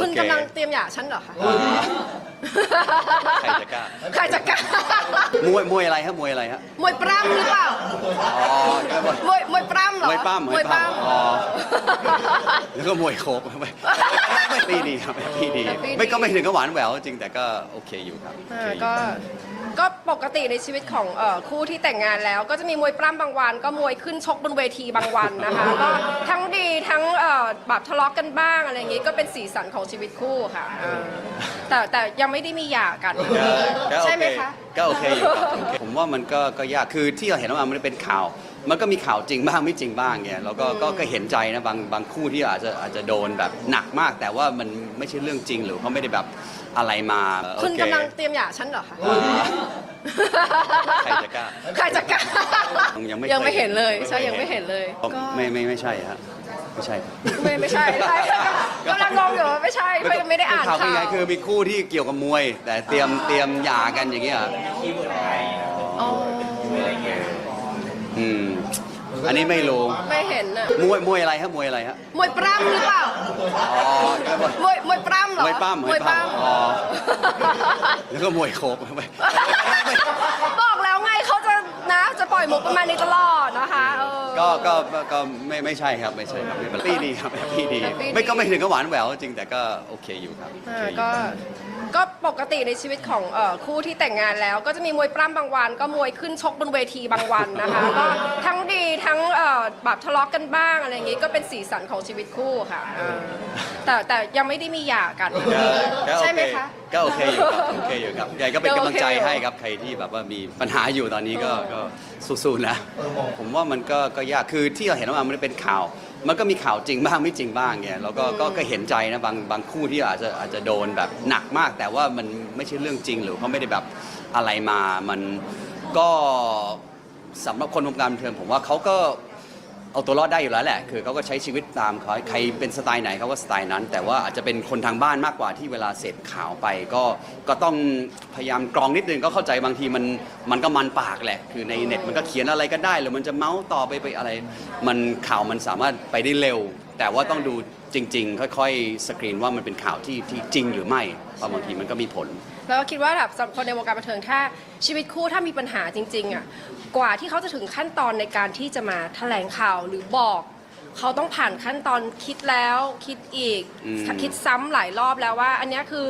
คุณโอเคกำลังเตรียมหย่าฉันเหรอคะใครจะกล้า ใครจะกล้ามวยมวยอะไรฮะมวยอะไรฮะ มวยปล้ำหรือเปล่า อ๋อมวยมวยปล้ำเหรอมวยปั้มมวยปล้ำอ๋อ แล้วก็มวยโคกไม่ไม่ตีดีครับตีดีตีดี ไม่ก็ไม่ถึงกับหวานแหววจริงแต่ก็โอเคอยู่ครับโออ่าเคอยู่ก็ ก็ปกติในชีวิตของเอ่อคู่ที่แต่งงานแล้ว ก็จะมีมวยปล้ำบางวัน ก็มวยขึ้นชกบนเวทีบางวันนะคะก็ทั้งดีทั้งเอ่อแบบทะเลาะกันบ้างอะไรอย่างงี้ก็เป็นสีสันของชีวิตคู่ค่ะอ่าแต่แต่ยังไม่ได้มีหย่ากันก็ก็โอใช่ไหมเคคะ ก็โอเคอยู่ครับโอเคผมว่ามันก็ก็ยากคือที่เราเห็นว่ามันเป็นข่าว มันก็มีข่าวจริงบ้างไม่จริงบ้างเนี่ยแล้วก็ก็ก็เห็นใจนะบางบางคู่ที่อาจจะอาจจะโดนแบบหนักมาก แต่ว่ามันไม่ใช่เรื่องจริงหรือเขาไม่ได้แบบอะไรมาคุณโอเกำลังเตรียมหย่าฉันเหรอคะอ๋อใครจะกล้าใครจะกล้ายังไม่ยังไม่คเห็นเลยใช่ยังไม่เห็นเลยก็ไม่ไม่ไม่ใช่ฮะไม่ใช่ ไม่ไม่ใช่ใช่กำลังงงอยู่ว่าไม่ใช่ไม่ไม่ได้อ่านข่าวข่าเป็นไงวคือมีคู่ที่เกี่ยวกับมวย แต่เตรียมเตรียมหย่ากันอย่างเงี้ยเหรออ๋ ออืม อันนี้ไม่รู้ไม่เห็นอะ มวยมวยอะไรฮะมวยอะไรฮะ มวยปล้ำหรือเปล่า อ๋อมวยมวยปล้ำเหรอมวยปั้มมวยปล้อ๋อ แล้วก็มวยโคกไม่ำบอกแล้วไงเขาจะนะจะปล่อยมุกประมาณนี้ตลอดนะคะเออ ก็ก็ก็ไม่ไม่ใช่ครับไม่ใช่ครับไม่เป็นไรตีดีครับตีดีตีดี ไม่ก็ไม่ถึงกับหวานแหววจริงแต่ก็โอเคอยู่ครับโออ่าเคอยู่ ก็ ก็ปกติในชีวิตของเอ่อคู่ที่แต่งงานแล้ว ก็จะมีมวยปล้ำบางวัน ก็มวยขึ้นชกบนเวทีบางวันนะคะ ก็ทั้งดีทั้งเอ่อแบบทะเลาะกันบ้างอะไรอย่างงี้ก็เป็นสีสันของชีวิตคู่ค่ะอ่าแต่แต่ยังไม่ได้มีหย่ากัน ก็ก็โอใช่เคไหมคะ ก็โอเคอยู่ครับโอเคอยู่ครับใหญ่ก็เป็นก็กำโอลังเคใจอยู่ให้ครับใครที่แบบว่ามีปัญหาอยู่ตอนนี้ก็ก็สู้ๆนะ ผมว่ามันก็ก็ยากคือที่เราเห็นว่ามันเป็นข่าว มันก็มีข่าวจริงบ้างไม่จริงบ้างเนี่ยแล้วก็ก็ก็เห็นใจนะบางบางคู่ที่อาจจะอาจจะโดนแบบหนักมาก แต่ว่ามันไม่ใช่เรื่องจริงหรือเขาไม่ได้แบบอะไรมา มันก็สำหรับคนวงการบันเทิงผมว่าเขาก็ เอาตัวรอดได้อยู่แล้วแหละ คือเขาก็ใช้ชีวิตตามเขาใครเป็นสไตล์ไหนเขาก็สไตล์นั้น แต่ว่าอาจจะเป็นคนทางบ้านมากกว่าที่เวลาเสพข่าวไป ก็ก็ต้องพยายามกรองนิดนึงก็เข้าใจบางทีมันมันก็มันปากแหละ คือในเน็ตมันก็เขียนอะไรก็ได้หรือมันจะเมาส์ต่อไปไปอะไร มันข่าวมันสามารถไปได้เร็ว แต่ว่าต้องดู จริง ๆ ค่อยๆ สกรีนว่ามันเป็นข่าวที่ที่จริงหรือไม่เพราะบางทีมันก็มีผล แล้วก็คิดว่าแบบสำหรับคนในวงการบันเทิงถ้าชีวิตคู่ถ้ามีปัญหาจริงๆอะกว่าที่เขาจะถึงขั้นตอนในการที่จะมาแถลงข่าวหรือบอก เขาต้องผ่านขั้นตอนคิดแล้วคิดอีกอืม คิดซ้ำหลายรอบแล้วว่า อันเนี้ยคือ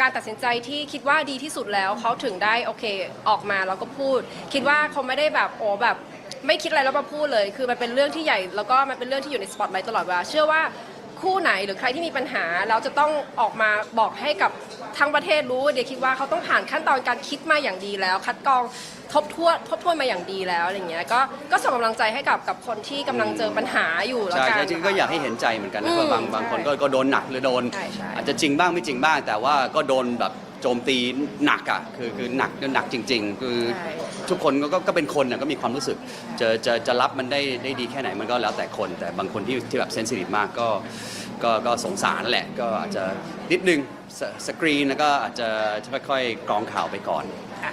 การตัดสินใจที่คิดว่าดีที่สุดแล้วเขาถึงได้โอเคออกมาแล้วก็พูด คิดว่าเขาไม่ได้แบบโอ้แบบ ไม่คิดอะไรแล้วมาพูดเลย คือมันเป็นเรื่องที่ใหญ่แล้วก็มันเป็นเรื่องที่อยู่ในสปอตไลท์ตลอดเวลาเชื่อว่า คู่ไหนหรือใครที่มีปัญหาแล้วจะต้องออกมาบอกให้กับทั้งประเทศรู้เดี๋ยวคิดว่าเขาต้องผ่านขั้นตอนการคิดมาอย่างดีแล้ว คัดกรองทบทวนทบทวนมาอย่างดีแล้วอะไรเงี้ยก็ก็ส่งกำลังใจให้กับกับคนที่กำลังเจอปัญหาอยู่แล้วใช่กันจริงๆก็อยากให้เห็นใจเหมือนกันนะอืมเพราะบางบางคนก็ก็โดนหนักหรือโดน ใช่ใช่อาจจะจริงบ้างไม่จริงบ้าง แต่ว่าก็โดนแบบ โจมตีหนักอะคือคือหนักหนักจริง ๆ คือใช่ ทุกคนก็ก็ก็เป็นคนน่ะก็มีความรู้สึกจะจะจะรับมันได้ได้ดีแค่ไหนมันก็แล้วแต่คน แต่บางคนที่ที่แบบเซนซิทีฟมากก็ก็ก็สงสารแหละ ก็อาจจะนิดนึงสสกรีนแล้วก็อาจจะค่อยๆกรองข่าวไปก่อนค่ะ